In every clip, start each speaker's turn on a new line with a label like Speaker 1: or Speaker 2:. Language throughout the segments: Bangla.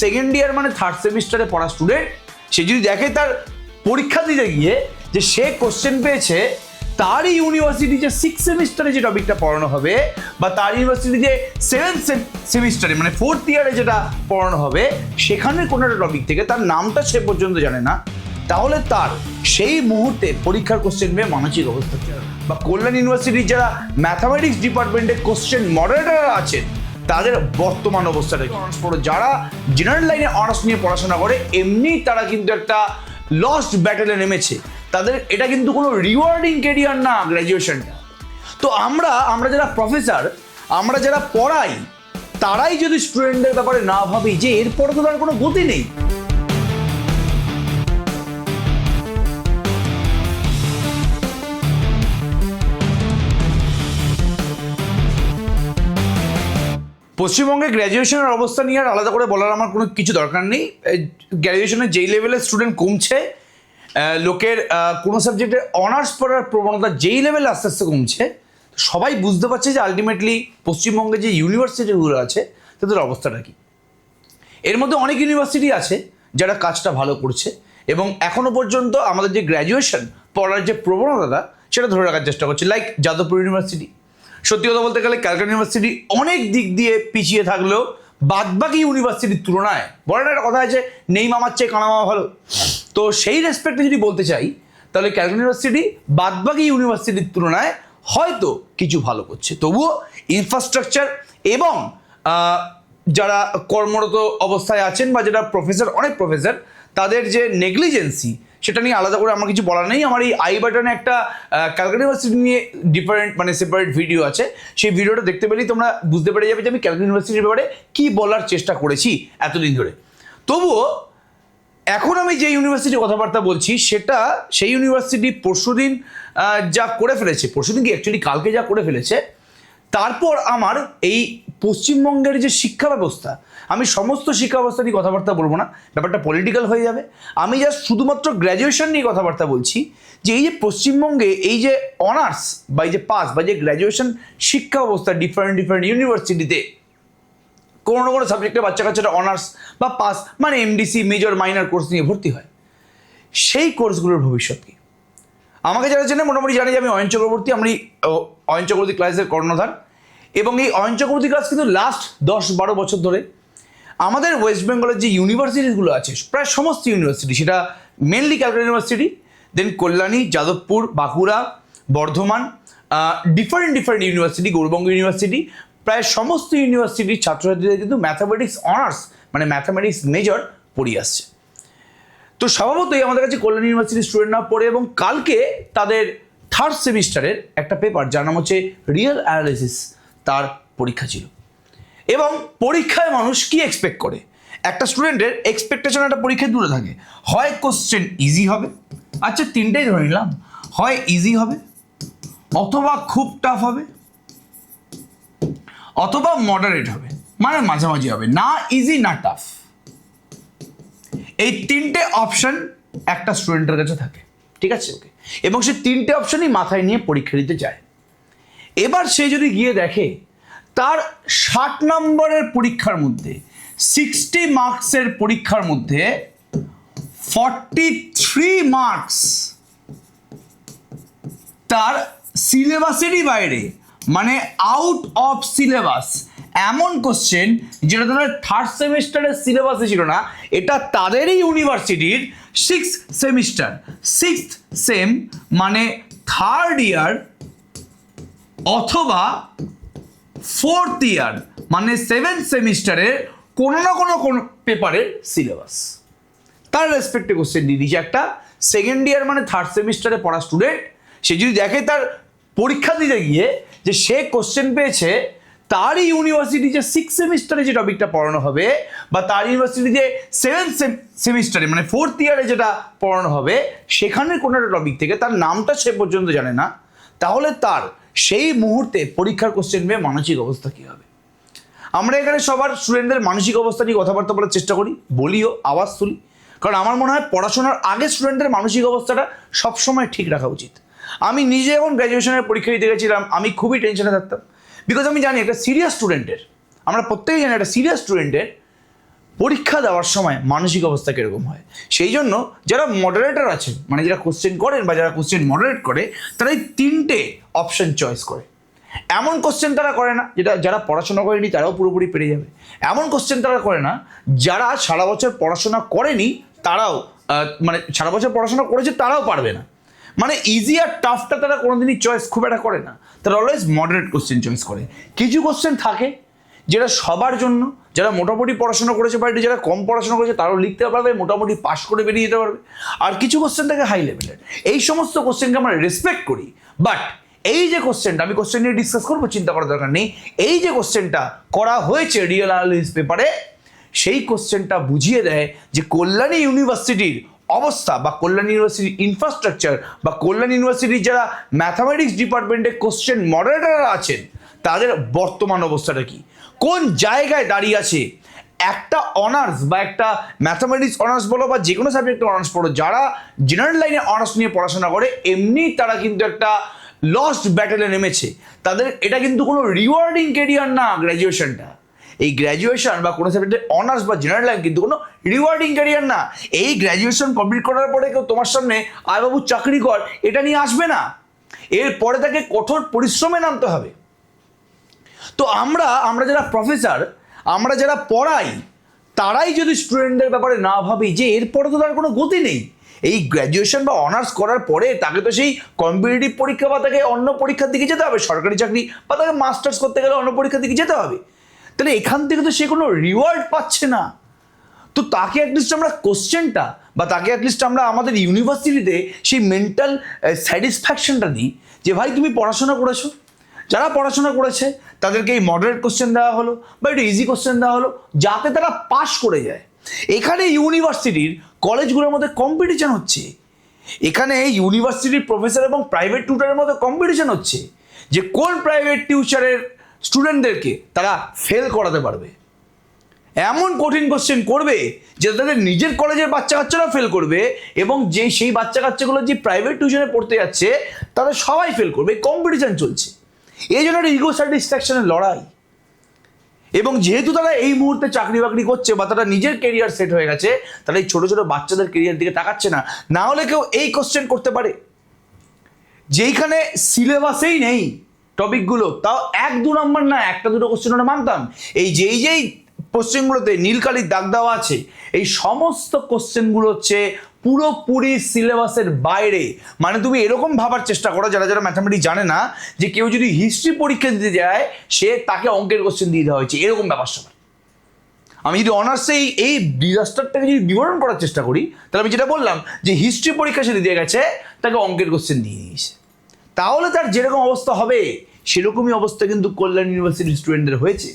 Speaker 1: সেকেন্ড ইয়ার মানে থার্ড সেমিস্টারে পড়া স্টুডেন্ট সে যদি দেখে তার পরীক্ষা দিতে গিয়ে যে সে কোশ্চেন পেয়েছে, তারই ইউনিভার্সিটি যে সিক্স সেমিস্টারে যে টপিকটা পড়ানো হবে বা তার ইউনিভার্সিটি যে সেভেন সেমিস্টারে মানে ফোর্থ ইয়ারে যেটা পড়ানো হবে, সেখানে কোনো একটা টপিক থেকে তার নামটা সে পর্যন্ত জানে না, তাহলে তার সেই মুহূর্তে পরীক্ষার কোশ্চেন পেয়ে মানসিক অবস্থা বা কল্যাণ ইউনিভার্সিটির যারা ম্যাথামেটিক্স ডিপার্টমেন্টের কোশ্চেন মডারেটার আছেন তাদের বর্তমান অবস্থাটা কি? পড়ো যারা জেনারেল লাইনে অনার্স নিয়ে পড়াশোনা করে, এমনি তারা কিন্তু একটা লস্ট ব্যাটেলে নেমেছে। তাদের, এটা কিন্তু কোনো রিওয়ার্ডিং কেরিয়ার না গ্র্যাজুয়েশনটা তো আমরা আমরা যারা প্রফেসর আমরা যারা পড়াই, তারাই যদি স্টুডেন্টদের ব্যাপারে না ভাবি যে এরপরে তো তার কোনো গতি নেই। পশ্চিমবঙ্গে গ্র্যাজুয়েশনের অবস্থা নিয়ে আর আলাদা করে বলার আমার কোনো কিছু দরকার নেই। গ্র্যাজুয়েশনের যেই লেভেলের স্টুডেন্ট কমছে লোকের কোনো সাবজেক্টে অনার্স পড়ার প্রবণতা যেই লেভেলে আস্তে আস্তে কমছে সবাই বুঝতে পারছে যে আলটিমেটলি পশ্চিমবঙ্গে যে ইউনিভার্সিটিগুলো আছে, তাদের অবস্থাটা কী। এর মধ্যে অনেক ইউনিভার্সিটি আছে যারা কাজটা ভালো করছে এবং এখনও পর্যন্ত আমাদের যে গ্র্যাজুয়েশন পড়ার যে প্রবণতাটা, সেটা ধরে রাখার চেষ্টা করছে। লাইক যাদবপুর ইউনিভার্সিটি সত্যি কথা বলতে গেলে ক্যালকাটা ইউনিভার্সিটি অনেক দিক দিয়ে পিছিয়ে থাকলেও বাদবাকি ইউনিভার্সিটির তুলনায়, বড় একটা কথা আছে নেই মামার চেয়ে কানা মামা ভালো। তো সেই রেসপেক্টে যদি বলতে চাই, তাহলে ক্যালকাটা ইউনিভার্সিটি বাদবাকি ইউনিভার্সিটির তুলনায় হয়তো কিছু ভালো করছে। তবুও ইনফ্রাস্ট্রাকচার এবং যারা কর্মরত অবস্থায় আছেন বা যারা প্রফেসর অনেক প্রফেসর তাদের যে নেগলিজেন্সি সেটা নিয়ে আলাদা করে আমার কিছু বলার নেই। আমার এই আই বাটনে একটা ক্যালকাটা ইউনিভার্সিটি নিয়ে ডিফারেন্ট মানে সেপারেট ভিডিও আছে। সেই ভিডিওটা দেখতে পেলেই তোমরা বুঝতে পেরে যাবে যে আমি ক্যালকাটা ইউনিভার্সিটির ব্যাপারে কী বলার চেষ্টা করেছি এতদিন ধরে। তবুও, এখন আমি যে ইউনিভার্সিটির কথাবার্তা বলছি, সেটা সেই ইউনিভার্সিটি পরশুদিন যা করে ফেলেছে, পরশুদিন কি অ্যাকচুয়ালি কালকে যা করে ফেলেছে, তারপর আমার এই পশ্চিমবঙ্গের যে শিক্ষা ব্যবস্থা আমি সমস্ত শিক্ষা ব্যবস্থা নিয়ে কথাবার্তা বলব না, ব্যাপারটা পলিটিক্যাল হয়ে যাবে। আমি জাস্ট শুধুমাত্র গ্র্যাজুয়েশন নিয়ে কথাবার্তা বলছি যে এই যে পশ্চিমবঙ্গে এই যে অনার্স বা এই যে পাস বা যে গ্র্যাজুয়েশন শিক্ষা ব্যবস্থা ডিফারেন্ট ডিফারেন্ট ইউনিভার্সিটিতে কোনো না কোনো সাবজেক্টে বাচ্চা কাচ্চারা অনার্স বা পাস মানে এমডিসি মেজর মাইনার কোর্স নিয়ে ভর্তি হয়। সেই কোর্সগুলোর ভবিষ্যৎ কি? আমাকে যারা চেনে মোটামুটি জানি যে আমি অয়ন চক্রবর্তী, আমি অয়ন চক্রবর্তী ক্লাসের কর্ণধার এবং এই অয়ন চক্রবর্তী ক্লাস কিন্তু লাস্ট দশ বারো বছর ধরে আমাদের ওয়েস্ট বেঙ্গলের যে ইউনিভার্সিটিগুলো আছে, প্রায় সমস্ত ইউনিভার্সিটি সেটা mainly Calcutta university then Kalyani Jadavpur Bankura Bardhaman different different university Gourbanga university প্রায় সমস্ত ইউনিভার্সিটির ছাত্রছাত্রীদের কিন্তু ম্যাথামেটিক্স অনার্স মানে ম্যাথামেটিক্স মেজর পড়িয়ে আসছে। তো স্বভাবতই আমাদের কাছে কল্যাণ ইউনিভার্সিটির স্টুডেন্টরা পড়ে এবং কালকে তাদের থার্ড সেমিস্টারের একটা পেপার যার নাম হচ্ছে রিয়েল অ্যানালিসিস তার পরীক্ষা ছিল। এবং পরীক্ষায় মানুষ কি এক্সপেক্ট করে? একটা স্টুডেন্টের এক্সপেকটেশন একটা পরীক্ষায় দূরে থাকে। হয় কোশ্চেন ইজি হবে আচ্ছা তিনটেই ধরে নিলাম, হয় ইজি হবে, অথবা খুব টাফ হবে, অথবা মডারেট হবে মানে মাঝামাঝি হবে, না ইজি না টাফ এই তিনটে অপশন একটা স্টুডেন্টের কাছে থাকে, ঠিক আছে? ওকে এবং সে তিনটে অপশনই মাথায় নিয়ে পরীক্ষা দিতে যায়। এবার সে যদি গিয়ে দেখে তার ষাট নম্বরের পরীক্ষার মধ্যে সিক্সটি মার্কসের পরীক্ষার মধ্যে ফর্টি থ্রি মার্কস তার সিলেবাসেরই বাইরে মানে আউট অফ সিলেবাস এমন কোশ্চেন যেটা তাদের থার্ড সেমিস্টারের সিলেবাসে ছিল না, এটা তাদেরই ইউনিভার্সিটির সিক্স সেমিস্টার সিক্স সেম মানে থার্ড ইয়ার অথবা ফোর্থ ইয়ার মানে সেভেন সেমিস্টারের কোনো না কোনো কোনো পেপারের সিলেবাস তার রেসপেক্টে কোশ্চেন দিয়ে দিয়েছে একটা। সেকেন্ড ইয়ার মানে থার্ড সেমিস্টারে পড়া স্টুডেন্ট সে যদি দেখে তার পরীক্ষা দিতে গিয়ে যে সে কোশ্চেন পেয়েছে, তারই ইউনিভার্সিটি যে সিক্স সেমিস্টারে যে টপিকটা পড়ানো হবে বা তার ইউনিভার্সিটি যে সেভেন সেমিস্টারে মানে ফোর্থ ইয়ারে যেটা পড়ানো হবে সেখানের কোনো একটা টপিক থেকে তার নামটা সে পর্যন্ত জানে না। তাহলে তার সেই মুহূর্তে পরীক্ষার কোশ্চেন পেয়ে মানসিক অবস্থা কী হবে? আমরা এখানে সবার স্টুডেন্টদের মানসিক অবস্থা নিয়ে কথাবার্তা বলার চেষ্টা করি, বলিও, আওয়াজ তুলি। কারণ আমার মনে হয় পড়াশোনার আগে স্টুডেন্টদের মানসিক অবস্থাটা সবসময় ঠিক রাখা উচিত। আমি নিজে যখন গ্র্যাজুয়েশনের পরীক্ষা দিতে গেছিলাম, আমি খুবই টেনশনে থাকতাম। বিকজ আমি জানি একটা সিরিয়াস স্টুডেন্টের আমরা প্রত্যেকেই জানি একটা সিরিয়াস স্টুডেন্টের পরীক্ষা দেওয়ার সময় মানসিক অবস্থা কীরকম হয়? সেই জন্য যারা মডারেটর আছেন মানে যারা কোশ্চেন করেন বা যারা কোশ্চেন মডারেট করে, তারা এই তিনটে অপশন চয়েস করে। এমন কোশ্চেন তারা করে না, যেটা যারা পড়াশোনা করেনি তারাও পুরোপুরি পেরে যাবে। এমন কোশ্চেন তারা করে না, যারা সারা বছর পড়াশোনা করেনি তারাও মানে সারা বছর পড়াশোনা করেছে তারাও পারবে না। মানে ইজি আর টাফটা তারা কোনোদিনই চয়েস খুব একটা করে না। তারা অলওয়েজ মডারেট কোশ্চেন চয়েস করে। কিছু কোশ্চেন থাকে যেটা সবার জন্য, যারা মোটামুটি পড়াশোনা করেছে বা যারা কম পড়াশোনা করেছে, তারাও লিখতে পারবে, মোটামুটি পাশ করে বেরিয়ে যেতে পারবে। আর কিছু কোশ্চেন থাকে হাই লেভেলের এই সমস্ত কোশ্চেনকে আমরা রেসপেক্ট করি। বাট এই যে কোশ্চেনটা আমি কোশ্চেন নিয়ে ডিসকাস করব, চিন্তা করার দরকার নেই। এই যে কোশ্চেনটা করা হয়েছে রিয়েল অ্যানালিস পেপারে সেই কোশ্চেনটা বুঝিয়ে দেয় যে কল্যাণী ইউনিভার্সিটির অবস্থা বা কল্যাণ ইউনিভার্সিটির ইনফ্রাস্ট্রাকচার বা কল্যাণ ইউনিভার্সিটির যারা ম্যাথামেটিক্স ডিপার্টমেন্টে কোশ্চেন মডারেটাররা আছেন, তাদের বর্তমান অবস্থাটা কি? কোন জায়গায় দাঁড়িয়ে আছে? একটা অনার্স বা একটা ম্যাথামেটিক্স অনার্স বলো বা যে কোনো সাবজেক্টে অনার্স পড়ো, যারা জেনারেল লাইনে অনার্স নিয়ে পড়াশোনা করে, এমনি তারা কিন্তু একটা লস্ট ব্যাটেলে নেমেছে। তাদের, এটা কিন্তু কোনো রিওয়ার্ডিং কেরিয়ার না গ্র্যাজুয়েশনটা এই গ্র্যাজুয়েশন বা কোনো সাবজেক্টে অনার্স বা জেনারেল লাইন কিন্তু কোনো রিওয়ার্ডিং ক্যারিয়ার না। এই গ্র্যাজুয়েশন কমপ্লিট করার পরে কেউ তোমার সামনে, আয় বাবু, চাকরি কর। এটা নিয়ে আসবে না। এরপরে তাকে কঠোর পরিশ্রমে নামতে হবে। তো আমরা আমরা যারা প্রফেসর আমরা যারা পড়াই, তারাই যদি স্টুডেন্টদের ব্যাপারে না ভাবি যে এরপরে তো তার কোনো গতি নেই। এই গ্র্যাজুয়েশন বা অনার্স করার পরে তাকে তো সেই কম্পিটিটিভ পরীক্ষা বা তাকে অন্য পরীক্ষার দিকে যেতে হবে, সরকারি চাকরি বা তাকে মাস্টার্স করতে গেলে অন্য পরীক্ষার দিকে যেতে হবে। তাহলে এখান থেকে তো সে কোনো রিওয়ার্ড পাচ্ছে না। তো তাকে অ্যাটলিস্ট আমরা কোশ্চেনটা বা তাকে অ্যাটলিস্ট আমরা আমাদের ইউনিভার্সিটিতে সেই মেন্টাল স্যাটিসফ্যাকশনটা দিই যে, ভাই, তুমি পড়াশোনা করেছ? যারা পড়াশোনা করেছে, তাদেরকে এই মডারেট কোশ্চেন দেওয়া হলো বা একটু ইজি কোশ্চেন দেওয়া হলো, যাতে তারা পাশ করে যায়। এখানে ইউনিভার্সিটির কলেজগুলোর মধ্যে কম্পিটিশন হচ্ছে। এখানে ইউনিভার্সিটির প্রফেসর এবং প্রাইভেট টিউটারের মধ্যে কম্পিটিশন হচ্ছে। যে কোন প্রাইভেট টিউচারের স্টুডেন্টদেরকে তারা ফেল করাতে পারবে। এমন কঠিন কোশ্চেন করবে যে তাদের নিজের কলেজের বাচ্চা কাচ্চারা ফেল করবে এবং যে সেই বাচ্চা কাচ্চাগুলো যে প্রাইভেট টিউশনে পড়তে যাচ্ছে তারা সবাই ফেল করবে। কম্পিটিশন চলছে। এই জন্য একটা ইগো স্যাটিসফ্যাকশনের লড়াই। এবং যেহেতু তারা এই মুহূর্তে চাকরি বাকরি করছে বা তারা নিজের কেরিয়ার সেট হয়ে গেছে, তারা এই ছোটো ছোটো বাচ্চাদের কেরিয়ার দিকে তাকাচ্ছে না না হলে কেউ এই কোশ্চেন করতে পারে। যেইখানে সিলেবাসেই নেই টপিকগুলো তাও এক দু নম্বর না, একটা দুটো কোশ্চেন ওরা মানতাম। এই যেই যেই কোশ্চেনগুলোতে নীলকালির দাগ দেওয়া আছে, এই সমস্ত কোশ্চেনগুলো হচ্ছে পুরোপুরি সিলেবাসের বাইরে। মানে তুমি এরকম ভাবার চেষ্টা করো, যারা যারা ম্যাথামেটিক্স জানে না, যে কেউ যদি হিস্ট্রি পরীক্ষা দিতে যায়, সে তাকে অঙ্কের কোশ্চেন দিয়ে দেওয়া হয়েছে। এরকম ব্যাপার সবার আমি যদি অনার্সে এই এই ডিজাস্টারটাকে যদি বিবরণ করার চেষ্টা করি, তাহলে আমি যেটা বললাম, যে হিস্ট্রি পরীক্ষা সে দিয়ে গেছে, তাকে অঙ্কের কোশ্চেন দিয়ে দিয়েছে। তাহলে তার যেরকম অবস্থা হবে, সেরকমই অবস্থা কিন্তু কল্যাণ ইউনিভার্সিটির স্টুডেন্টদের হয়েছে।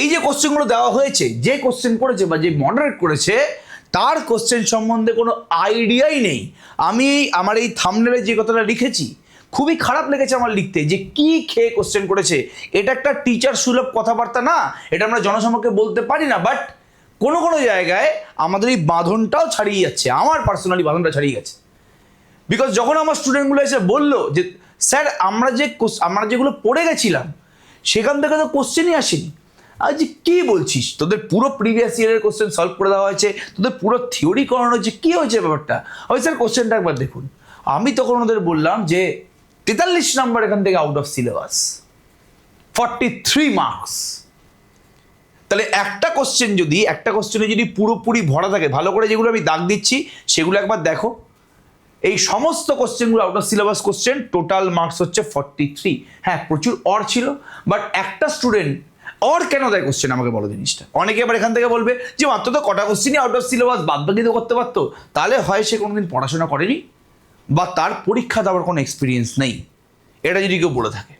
Speaker 1: এই যে কোশ্চেনগুলো দেওয়া হয়েছে, যে কোশ্চেন করেছে বা যে মডারেট করেছে তার কোশ্চেন সম্বন্ধে কোনো আইডিয়াই নেই। আমি আমার এই থামনেলে যে কথাটা লিখেছি, খুবই খারাপ লেগেছে আমার লিখতে যে কি খেয়ে কোশ্চেন করেছে। এটা একটা টিচার সুলভ কথাবার্তা না, এটা আমরা জনসমক্ষে বলতে পারি না বাট কোনো কোনো জায়গায় আমাদের এই বাঁধনটাও ছাড়িয়ে যাচ্ছে, আমার পার্সোনালি বাঁধনটা ছাড়িয়ে গেছে। বিকজ যখন আমার স্টুডেন্টগুলো এসে বলল যে স্যার আমরা যে আমরা যেগুলো পড়ে গেছিলাম, সেখান থেকে তো কোশ্চেনই আসেনি। যে কী বলছিস? তোদের পুরো প্রিভিয়াস ইয়ারের কোশ্চেন সলভ করে দেওয়া হয়েছে, তোদের পুরো থিওরি করানো হয়েছে, কী হয়েছে ব্যাপারটা? ওই স্যার কোশ্চেনটা একবার দেখুন। আমি তখন ওদের বললাম যে, তেতাল্লিশ নাম্বার এখান থেকে out of syllabus forty three marks তাহলে একটা কোশ্চেন যদি, একটা কোশ্চেনে যদি পুরোপুরি ভরা থাকে, ভালো করে যেগুলো আমি দাগ দিচ্ছি, সেগুলো একবার দেখো। এই সমস্ত কোশ্চেনগুলো out of syllabus question total marks হচ্ছে ফর্টি থ্রি হ্যাঁ প্রচুর অর ছিল বাট একটা স্টুডেন্ট অর কেন দেয় কোশ্চেন আমাকে বড় জিনিসটা। অনেকে আবার এখান থেকে বলবে যে, মাত্র তো কটা কোশ্চেনই আউট অফ সিলেবাস বাদ বাকি তো করতে পারতো। তাহলে হয় সে কোনোদিন পড়াশোনা করেনি বা তার পরীক্ষা দেওয়ার কোনো এক্সপিরিয়েন্স নেই। এটা যদি কেউ বলে থাকে।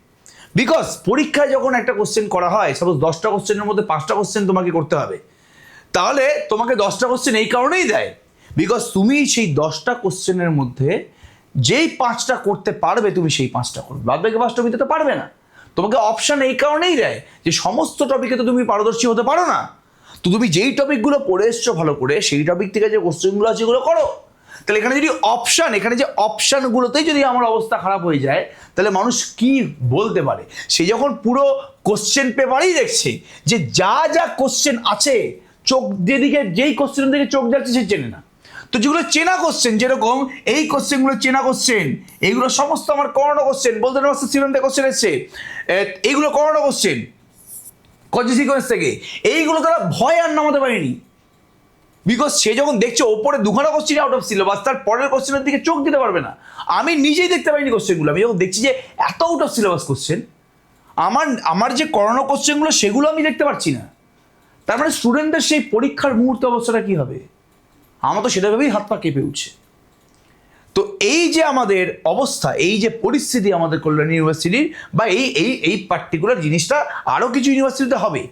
Speaker 1: বিকজ পরীক্ষায় যখন একটা কোশ্চেন করা হয় সাপোজ দশটা কোশ্চেনের মধ্যে পাঁচটা কোশ্চেন তোমাকে করতে হবে, তাহলে তোমাকে দশটা কোশ্চেন এই কারণেই দেয়। বিকজ তুমি সেই দশটা কোশ্চেনের মধ্যে যেই পাঁচটা করতে পারবে, তুমি সেই পাঁচটা করবে। বাদ বাকি পাঁচটা তুমি তো পারবে না। তোমাকে অপশান এই কারণেই দেয় যে সমস্ত টপিকে তো তুমি পারদর্শী হতে পারো না। তো তুমি যেই টপিকগুলো পড়ে এসছো ভালো করে, সেই টপিক থেকে যে কোশ্চেনগুলো আছে এগুলো করো। তাহলে এখানে যদি অপশান এখানে যে অপশানগুলোতেই যদি আমার অবস্থা খারাপ হয়ে যায়, তাহলে মানুষ কি বলতে পারে? সে যখন পুরো কোশ্চেন পেপারেই দেখছে যে যা যা কোশ্চেন আছে, চোখ যেদিকে, যেই কোশ্চেন দিকে চোখ যাচ্ছে সে চেনে না। তো যেগুলো চেনা কোশ্চেন যেরকম এই কোশ্চেনগুলো চেনা কোশ্চেন এইগুলো সমস্ত আমার করোনা কোশ্চেন বলতে মাস্টার সিলেন্টে কোশ্চেন এসছে। এইগুলো করোনা কোশ্চেন কজি সিকোয়েন্স থেকে। এইগুলো তারা ভয় আর নামাতে পারেনি। বিকজ সে যখন দেখছে ওপরে দুখানা কোশ্চেন আউট অফ সিলেবাস তার পরের কোশ্চেনের দিকে চোখ দিতে পারবে না। আমি নিজেই দেখতে পাইনি কোশ্চেনগুলো আমি যখন দেখছি যে এত আউট অফ সিলেবাস কোশ্চেন আমার আমার যে করোনা কোশ্চেনগুলো সেগুলো আমি দেখতে পাচ্ছি না। তার মানে স্টুডেন্টদের সেই পরীক্ষার মুহূর্ত অবস্থাটা কী হবে? আমার তো সেটা ভেবেই হাত পা কেঁপে উঠছে। তো এই যে আমাদের অবস্থা, এই যে পরিস্থিতি আমাদের কল্যাণ ইউনিভার্সিটির বা এই এই এই পার্টিকুলার জিনিসটা আরও কিছু ইউনিভার্সিটিতে হবে।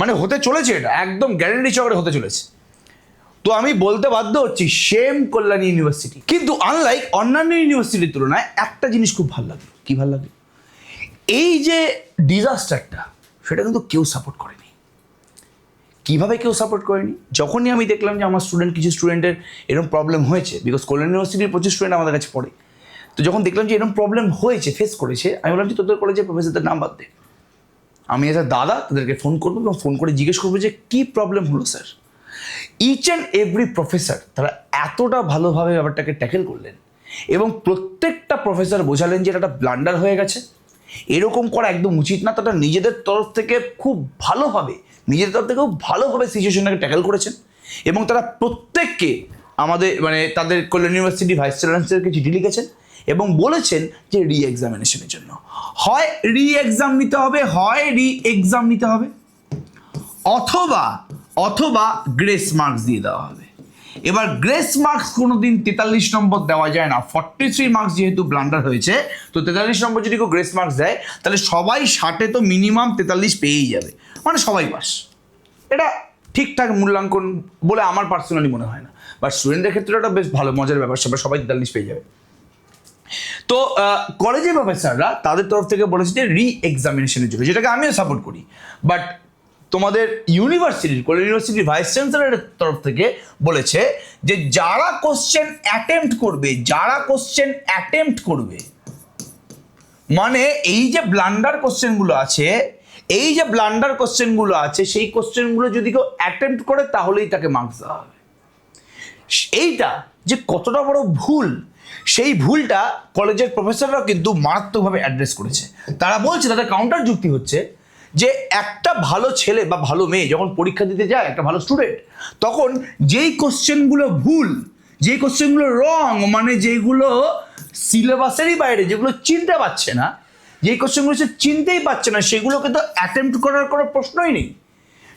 Speaker 1: মানে হতে চলেছে এটা, একদম গ্যারেন্টি চকরে হতে চলেছে। তো আমি বলতে বাধ্য হচ্ছি সেম কল্যাণী ইউনিভার্সিটি, কিন্তু আনলাইক অন্যান্য ইউনিভার্সিটির তুলনায় একটা জিনিস খুব ভালো লাগে। কি ভালো লাগে? এই যে ডিজাস্টারটা সেটা কিন্তু কেউ সাপোর্ট করেনি। কীভাবে কেউ সাপোর্ট করেনি? যখনই আমি দেখলাম যে আমার স্টুডেন্ট কিছু স্টুডেন্টের এরকম প্রবলেম হয়েছে বিকজ কল্যাণ ইউনিভার্সিটির প্রচুর স্টুডেন্ট আমাদের কাছে পড়ে। তো যখন দেখলাম যে এরকম প্রবলেম হয়েছে ফেস করেছে, আমি বললাম যে তোদের কলেজে প্রফেসরদের নাম্বার দে। আমি এজ দাদা তাদেরকে ফোন করব এবং ফোন করে জিজ্ঞেস করব যে, কী প্রবলেম হলো sir each and every professor তারা এতটা ভালোভাবে ব্যাপারটাকে ট্যাকেল করলেন এবং প্রত্যেকটা প্রফেসর বোঝালেন যে এটা একটা ব্লান্ডার হয়ে গেছে। এরকম করা একদম উচিত না, তারা নিজেদের তরফ থেকে খুব ভালোভাবে নিজেদের তরফ থেকে খুব ভালোভাবে সিচুয়েশনটাকে ট্যাকেল করেছেন এবং তারা প্রত্যেককে আমাদের মানে তাদের কল্যাণ ইউনিভার্সিটি ভাইস চ্যান্সেলরকে চিঠি লিখেছেন এবং বলেছেন যে রি এক্সামিনেশনের জন্য। হয় রি এক্সাম নিতে হবে, হয় রি এক্সাম নিতে হবে, অথবা অথবা গ্রেস মার্কস দিয়ে দেওয়া হবে। এবার গ্রেস মার্কস কোনোদিন তেতাল্লিশ নম্বর দেওয়া যায় না। ফর্টি থ্রি মার্কস যেহেতু ব্লান্ডার হয়েছে, তো তেতাল্লিশ নম্বর যদি কেউ গ্রেস মার্কস দেয়, তাহলে সবাই ষাটে তো মিনিমাম তেতাল্লিশ পেয়েই যাবে। মানে সবাই পাস। এটা ঠিকঠাক মূল্যাঙ্কন বলে আমার পার্সোনালি মনে হয় না। বাট স্টুডেন্টদের ক্ষেত্রে এটা বেশ ভালো, মজার ব্যাপার, সবাই সবাই তেতাল্লিশ পেয়ে যাবে। তো কলেজের প্রফেসররা তাদের তরফ থেকে বলেছে যে রি এক্সামিনেশনের জন্য, যেটাকে আমিও সাপোর্ট করি। বাট তোমাদের ইউনিভার্সিটির কলেজ ইউনিভার্সিটির ভাইস চ্যান্সেলরের তরফ থেকে বলেছে যে যারা কোশ্চেন অ্যাটেম্প্ট করবে, যারা কোশ্চেন অ্যাটেম্প্ট করবে মানে এই যে ব্লান্ডার কোশ্চেনগুলো আছে এই যে ব্লান্ডার কোশ্চেনগুলো আছে, সেই কোশ্চেনগুলো যদি কেউ অ্যাটেম্প্ট করে, তাহলেই তাকে মার্কস দেওয়া হবে। এইটা যে কতটা বড় ভুল, সেই ভুলটা কলেজের প্রফেসররাও কিন্তু মারাত্মকভাবে অ্যাড্রেস করেছে। তারা বলছে, তাদের কাউন্টার যুক্তি হচ্ছে যে একটা ভালো ছেলে বা ভালো মেয়ে যখন পরীক্ষা দিতে যায়, একটা ভালো স্টুডেন্ট তখন যেই কোশ্চেনগুলো ভুল, যেই কোশ্চেনগুলো রং মানে যেগুলো সিলেবাসেরই বাইরে, যেগুলো চিনতে পারছে না যেই কোশ্চেনগুলো সে চিনতেই পারছে না, সেগুলোকে তো অ্যাটেম্প্ট করার কোনো প্রশ্নই নেই।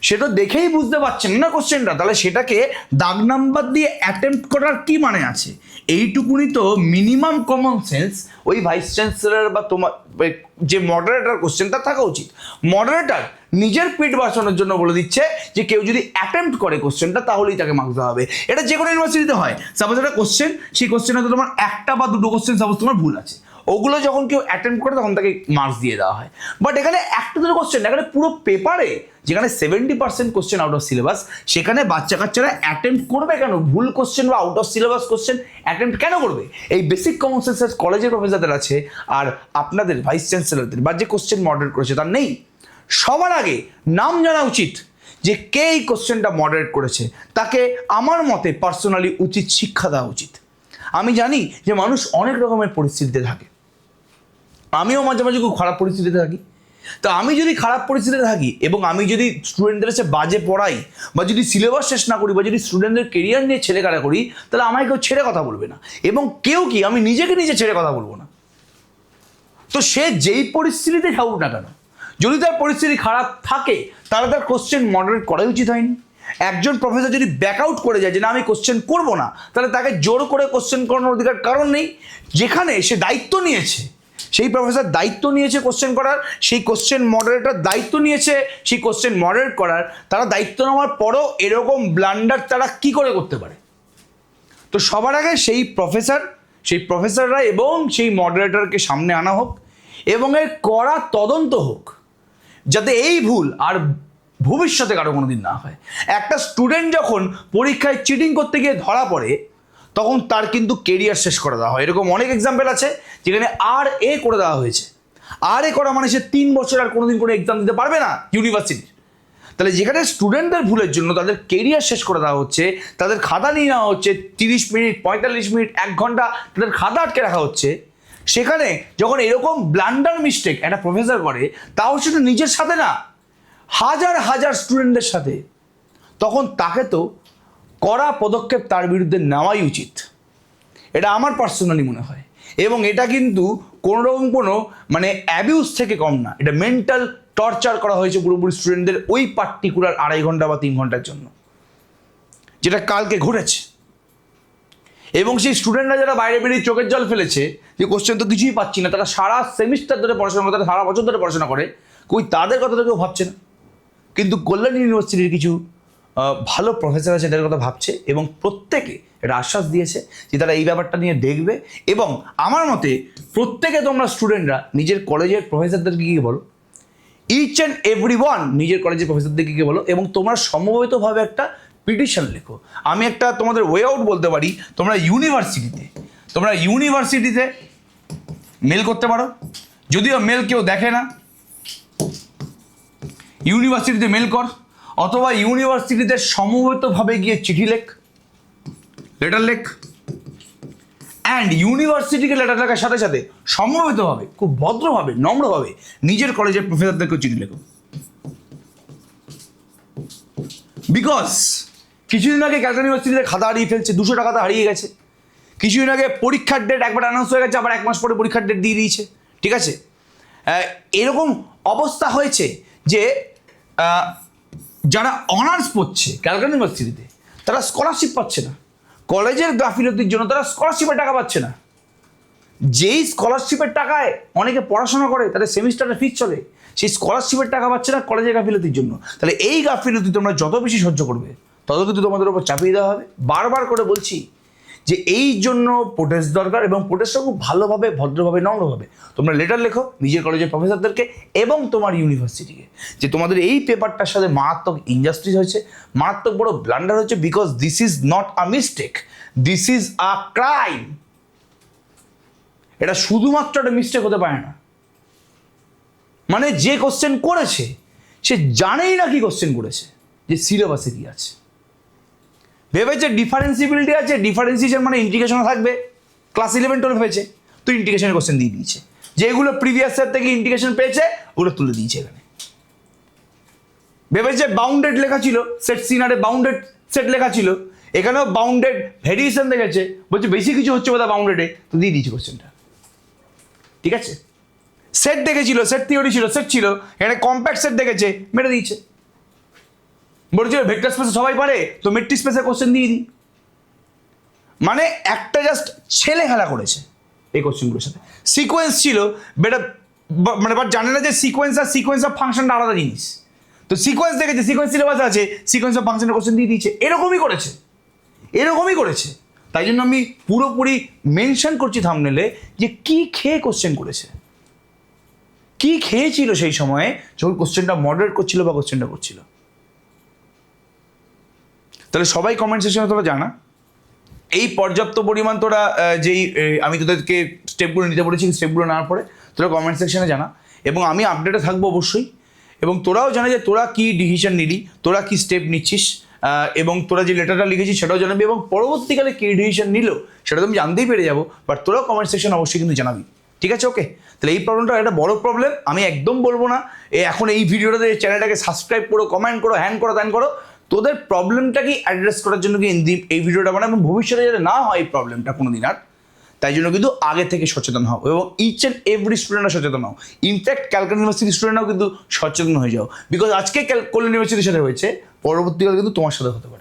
Speaker 1: সেটা দেখেই বুঝতে পারছেন না কোশ্চেনটা তাহলে সেটাকে দাগ নাম্বার দিয়ে অ্যাটেম্প্ট করার কি মানে আছে? এইটুকুনি তো মিনিমাম কমন সেন্স ওই ভাইস চ্যান্সেলর বা তোমার যে মডারেটার কোশ্চেনটা থাকা উচিত। মডারেটার নিজের পিঠ বাঁচানোর জন্য বলে দিচ্ছে যে, কেউ যদি অ্যাটেম্প্ট করে কোশ্চেনটা তাহলেই তাকে মার্কস হবে। এটা যে কোনো ইউনিভার্সিটিতে হয়। সাপোজ একটা কোশ্চেন সেই কোশ্চেনে তোমার একটা বা দুটো কোশ্চেন সাপোজ তোমার ভুল আছে। ওগুলো যখন কেউ অ্যাটেম্প করে, তখন তাকে মার্কস দিয়ে দেওয়া হয়। বাট এখানে একটা দুটো কোশ্চেন এখানে পুরো পেপারে যেখানে seventy percent question out of syllabus সেখানে বাচ্চা কাচ্চারা অ্যাটেম্প করবে কেন? ভুল কোশ্চেন বা out of syllabus question attempt কেন করবে? এই বেসিক কমন সেন্সেস কলেজের প্রফেসরদের আছে, আর আপনাদের ভাইস চ্যান্সেলরদের বা যে কোশ্চেন মডারেট করেছে, তার নেই। সবার আগে নাম জানা উচিত যে কে এই কোশ্চেনটা মডারেট করেছে। তাকে আমার মতে পার্সোনালি উচিত শিক্ষা দেওয়া উচিত। আমি জানি যে মানুষ অনেক রকমের পরিস্থিতিতে থাকে। আমিও মাঝে মাঝে খুব খারাপ পরিস্থিতিতে থাকি। তো আমি যদি খারাপ পরিস্থিতিতে থাকি এবং আমি যদি স্টুডেন্টদের কাছে বাজে পড়াই বা যদি সিলেবাস শেষ না করি বা যদি স্টুডেন্টদের কেরিয়ার নিয়ে ছেড়ে কাটা করি, তাহলে আমায় কেউ ছেড়ে কথা বলবে না। এবং কেউ কি, আমি নিজেকে নিজে ছেড়ে কথা বলব না। তো সে যেই পরিস্থিতিতে থাকুক না কেন, যদি তার পরিস্থিতি খারাপ থাকে, তাহলে তার কোশ্চেন মডারেট করাই উচিত হয়নি। একজন প্রফেসর যদি ব্যাক আউট করে যায় যে, না, আমি কোশ্চেন করব না, তাহলে তাকে জোর করে কোশ্চেন করানোর অধিকার কারণ নেই। যেখানে সে দায়িত্ব নিয়েছে সেই প্রফেসর দায়িত্ব নিয়েছে কোশ্চেন করার, সেই কোশ্চেন মডারেটর দায়িত্ব নিয়েছে, সেই কোশ্চেন মডারেট করার। তারা দায়িত্ব নেওয়ার পরও এরকম ব্লান্ডার তারা কি করে করতে পারে? তো সবার আগে সেই প্রফেসর সেই প্রফেসররা এবং সেই মডারেটরকে সামনে আনা হোক এবং এর কড়া তদন্ত হোক, যাতে এই ভুল আর ভবিষ্যতে কারও কোনো দিন না হয়। একটা স্টুডেন্ট যখন পরীক্ষায় চিটিং করতে গিয়ে ধরা পড়ে তখন তার কিন্তু কেরিয়ার শেষ করে দেওয়া হয়। এরকম অনেক এক্সাম্পল আছে যেখানে আর এ করে দেওয়া হয়েছে। আর এ করা মানে সে তিন বছর আর কোনোদিন কোনো এক্সাম দিতে পারবে না ইউনিভার্সিটির তাহলে যেখানে স্টুডেন্টদের ভুলের জন্য তাদের কেরিয়ার শেষ করে দেওয়া হচ্ছে, তাদের খাতা নিয়ে নেওয়া হচ্ছে, তিরিশ মিনিট, পঁয়তাল্লিশ মিনিট, এক ঘণ্টা তাদের খাতা আটকে রাখা হচ্ছে, সেখানে যখন এরকম ব্লান্ডার মিস্টেক একটা প্রফেসর করে, তাও সেটা নিজের সাথে না, হাজার হাজার স্টুডেন্টদের সাথে। তখন তাকে তো কড়া পদক্ষেপ তার বিরুদ্ধে নেওয়াই উচিত। এটা আমার পার্সোনালি মনে হয়। এবং এটা কিন্তু কোনো রকম কোনো মানে অ্যাবিউজ থেকে কম না। এটা মেন্টাল টর্চার করা হয়েছে পুরোপুরি স্টুডেন্টদের ওই পার্টিকুলার আড়াই ঘণ্টা বা তিন ঘণ্টার জন্য। যেটা কালকে ঘটেছে। এবং সেই স্টুডেন্টরা যারা বাইরে বেরিয়ে চোখের জল ফেলেছে, যে কোশ্চেন তো কিছুই পাচ্ছি না, তারা সারা সেমিস্টার ধরে পড়াশোনা করে, তারা সারা বছর ধরে পড়াশোনা করে, কই তাদের কথা তো কেউ ভাবছে না। কিন্তু কল্যাণ ইউনিভার্সিটির কিছু ভালো প্রফেসর আছে এদের কথা ভাবছে এবং প্রত্যেকে এটা আশ্বাস দিয়েছে যে তারা এই ব্যাপারটা নিয়ে দেখবে এবং আমার মতে প্রত্যেকে তোমরা স্টুডেন্টরা নিজের কলেজের প্রফেসরদেরকে গিয়ে বলো। ইচ অ্যান্ড এভরি ওয়ান নিজের কলেজের প্রফেসরদেরকে গিয়ে বলো এবং তোমরা সমবেতভাবে একটা পিটিশন লেখো। আমি একটা তোমাদের ওয়ে আউট বলতে পারি, তোমরা ইউনিভার্সিটিতে তোমরা ইউনিভার্সিটিতে মেল করতে পারো। যদিও মেল কেউ দেখে না ইউনিভার্সিটিতে মেল কর। অথবা ইউনিভার্সিটিতে সমবেতভাবে গিয়ে চিঠি লেখ। লেটার লেখ। অ্যান্ড ইউনিভার্সিটিকে লেটার লেখার সাথে সাথে সমবেতভাবে, খুব ভদ্রভাবে, নম্রভাবে নিজের কলেজের প্রফেসরদেরকেও চিঠি লেখো। বিকজ কিছুদিন আগে ক্যালকাটা ইউনিভার্সিটিতে খাতা হারিয়ে ফেলছে, দুশো টাকাতে হারিয়ে গেছে। কিছুদিন আগে পরীক্ষার ডেট একবার অ্যানাউন্স হয়ে গেছে, আবার এক মাস পরে পরীক্ষার ডেট দিয়ে দিয়েছে। ঠিক আছে? এরকম অবস্থা হয়েছে যে যারা অনার্স পড়ছে ক্যালকাটা ইউনিভার্সিটিতে তারা স্কলারশিপ পাচ্ছে না। কলেজের গাফিলতির জন্য তারা স্কলারশিপের টাকা পাচ্ছে না। যেই স্কলারশিপের টাকায় অনেকে পড়াশোনা করে তাদের সেমিস্টারের ফিস চলে সেই স্কলারশিপের টাকা পাচ্ছে না কলেজের গাফিলতির জন্য। তাহলে এই গাফিলতি তোমরা যত বেশি সহ্য করবে তত কিন্তু তোমাদের উপর চাপিয়ে দেওয়া হবে। বারবার করে বলছি যে এই জন্য প্রোটেস্ট দরকার এবং প্রোটেস্টটা খুব ভালোভাবে, ভদ্রভাবে, নম্রভাবে। তোমরা লেটার লেখো নিজের কলেজের প্রফেসরদেরকে এবং তোমার ইউনিভার্সিটিকে যে তোমাদের এই পেপারটার সাথে মারাত্মক ইনজাস্টিস হয়েছে, মারাত্মক বড় ব্লান্ডার হচ্ছে because this is not a mistake this is a crime এটা শুধুমাত্র একটা মিস্টেক হতে পারে না। মানে যে কোশ্চেন করেছে, সে জানেই না কি কোশ্চেন করেছে, যে সিলেবাসে কি আছে। ভেবেছে ডিফারেন্সিবিলিটি আছে ডিফারেন্সিয়েশন মানে ইন্টিগ্রেশন থাকবে। ক্লাস ইলেভেন টুয়েলভ হয়েছে, তো ইন্টিগ্রেশনের কোশ্চেন দিয়ে দিয়েছে। যেগুলো প্রিভিয়াস ইয়ার থেকে ইন্টিগ্রেশন পেয়েছে, ওগুলো তুলে দিয়েছে এখানে। ভেবেছে বাউন্ডেড লেখা ছিল সেট সিনারে বাউন্ডেড সেট লেখা ছিল। এখানেও বাউন্ডেড ভেরিয়েশন দেখেছে, বলছে বেশি কিছু হচ্ছে বোধহয় বাউন্ডেডে তো দিয়ে দিয়েছে কোশ্চেনটা ঠিক আছে? সেট দেখেছিল সেট থিওরি ছিল সেট ছিল, এখানে কম্প্যাক্ট সেট দেখেছে, মেরে দিয়েছে। বলেছিল ভেক্টর স্পেসে সবাই পারে, তো মেট্রিক স্পেসে কোশ্চেন দিয়ে দিই। মানে একটা জাস্ট ছেলে খেলা করেছে এই কোশ্চেনগুলোর সাথে। সিকোয়েন্স ছিল বেটা মানে বাট জানে না যে সিকোয়েন্স আর সিকোয়েন্স অফ ফাংশনটা আলাদা জিনিস। তো সিকোয়েন্স দেখেছে সিকোয়েন্স সিলেবাস আছে সিকোয়েন্স অফ ফাংশনের কোশ্চেন দিয়ে দিয়েছে। এরকমই করেছে। এরকমই করেছে। তাই জন্য আমি পুরোপুরি মেনশন করছি থামনেলে যে কি খেয়ে কোশ্চেন করেছে। কি খেয়েছিল সেই সময়ে যখন কোশ্চেনটা মডারেট করছিল বা কোশ্চেনটা করছিল। তাহলে সবাই কমেন্ট সেকশনে তোরা জানা। এই পর্যাপ্ত পরিমাণ তোরা যেই আমি তোদেরকে স্টেপগুলো নিতে বলেছি স্টেপগুলো নেওয়ার পরে তোরা কমেন্ট সেকশনে জানা। এবং আমি আপডেটে থাকব অবশ্যই। এবং তোরাও জানা যে তোরা কি ডিসিশন নিলি, তোরা কি স্টেপ নিচ্ছিস এবং তোরা যে লেটারটা লিখেছিস সেটাও জানাবি, এবং পরবর্তীকালে কী ডিসিশন নিল, সেটা তো আমি জানতেই পেরে যাব বাট তোরাও কমেন্ট সেকশন অবশ্যই কিন্তু জানাবি। ঠিক আছে ওকে তাহলে এই প্রবলেমটা একটা বড় প্রবলেম আমি একদম বলব না। এখন এই ভিডিওটাতে চ্যানেলটাকে সাবস্ক্রাইব করো কমেন্ট করো হ্যান করো ত্যান করো। তোদের প্রবলেমটাকে অ্যাড্রেস করার জন্য কি এই- ভিডিওটা বানাবো এবং ভবিষ্যতে যাতে না হয় এই প্রবলেমটা কোনো দিন আর। তাই জন্য কিন্তু আগে থেকে সচেতন হও এবং ইচ অ্যান্ড এভরি স্টুডেন্টরা সচেতন হও। ইনফ্যাক্ট ক্যালকাটা ইউনিভার্সিটি স্টুডেন্টরাও কিন্তু সচেতন হয়ে যাও। বিকজ আজকে কল্যাণ ইউনিভার্সিটির সাথে হয়েছে, পরবর্তীকালে কিন্তু তোমার সাথে হতে পারে।